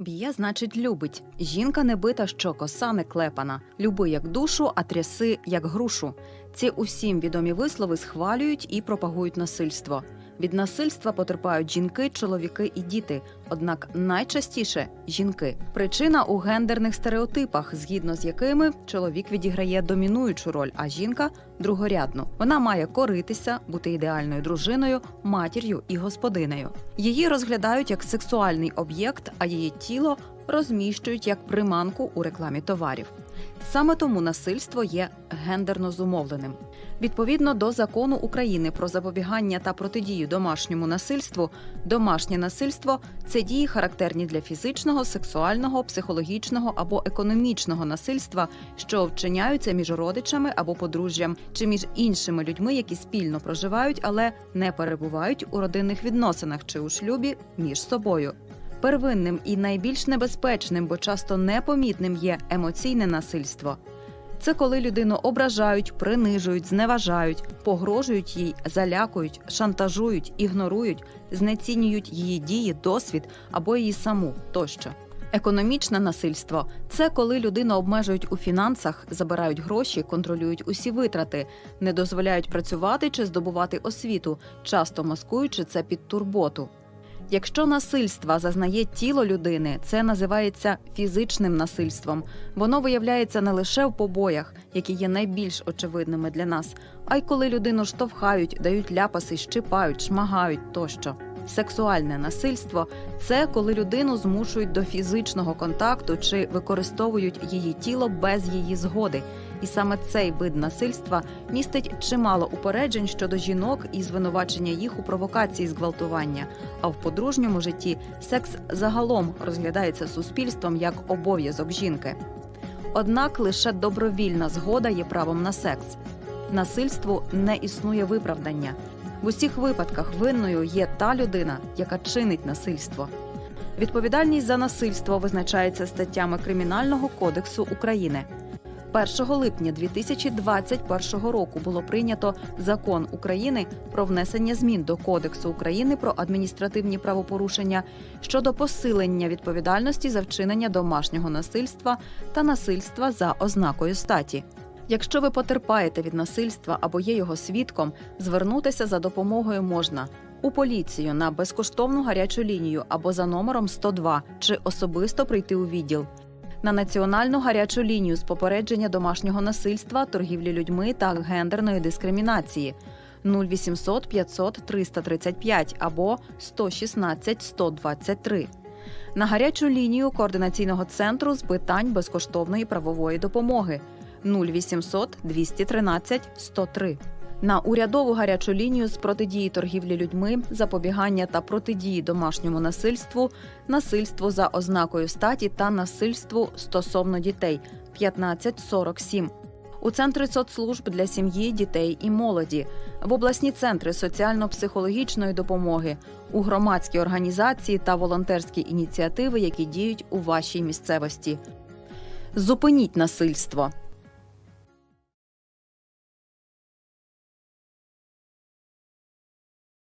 Б'є, значить, любить. Жінка не бита, що коса не клепана. Люби як душу, а тряси як грушу. Ці усім відомі вислови схвалюють і пропагують насильство. Від насильства потерпають жінки, чоловіки і діти. Однак найчастіше жінки. Причина у гендерних стереотипах, згідно з якими чоловік відіграє домінуючу роль, а жінка другорядну. Вона має коритися, бути ідеальною дружиною, матір'ю і господинею. Її розглядають як сексуальний об'єкт, а її тіло розміщують як приманку у рекламі товарів. Саме тому насильство є гендерно зумовленим. Відповідно до закону України про запобігання та протидію домашньому насильству, домашнє насильство це дії характерні для фізичного, сексуального, психологічного або економічного насильства, що вчиняються між родичами або подружжям чи між іншими людьми, які спільно проживають, але не перебувають у родинних відносинах чи у шлюбі між собою. Первинним і найбільш небезпечним, бо часто непомітним є емоційне насильство. Це коли людину ображають, принижують, зневажають, погрожують їй, залякують, шантажують, ігнорують, знецінюють її дії, досвід або її саму тощо. Економічне насильство це коли людину обмежують у фінансах, забирають гроші, контролюють усі витрати, не дозволяють працювати чи здобувати освіту, часто маскуючи це під турботу. Якщо насильства зазнає тіло людини, це називається фізичним насильством. Воно виявляється не лише в побоях, які є найбільш очевидними для нас, а й коли людину штовхають, дають ляпаси, щипають, шмагають тощо. Сексуальне насильство це коли людину змушують до фізичного контакту чи використовують її тіло без її згоди. І саме цей вид насильства містить чимало упереджень щодо жінок і звинувачення їх у провокації зґвалтування. А в подружньому житті секс загалом розглядається суспільством як обов'язок жінки. Однак лише добровільна згода є правом на секс. Насильству не існує виправдання. В усіх випадках винною є та людина, яка чинить насильство. Відповідальність за насильство визначається статтями Кримінального кодексу України. 1 липня 2021 року було прийнято закон України про внесення змін до Кодексу України про адміністративні правопорушення щодо посилення відповідальності за вчинення домашнього насильства та насильства за ознакою статі. Якщо ви потерпаєте від насильства або є його свідком, звернутися за допомогою можна у поліцію на безкоштовну гарячу лінію або за номером 102 чи особисто прийти у відділ. На національну гарячу лінію з попередження домашнього насильства, торгівлі людьми та гендерної дискримінації. 0800 500 335 або 116 123. На гарячу лінію координаційного центру з питань безкоштовної правової допомоги 0800 213 103. На урядову гарячу лінію з протидії торгівлі людьми, запобігання та протидії домашньому насильству, насильству за ознакою статі та насильству стосовно дітей 1547. У центри соцслужб для сім'ї, дітей і молоді, в обласні центри соціально-психологічної допомоги, у громадські організації та волонтерські ініціативи, які діють у вашій місцевості. Зупиніть насильство.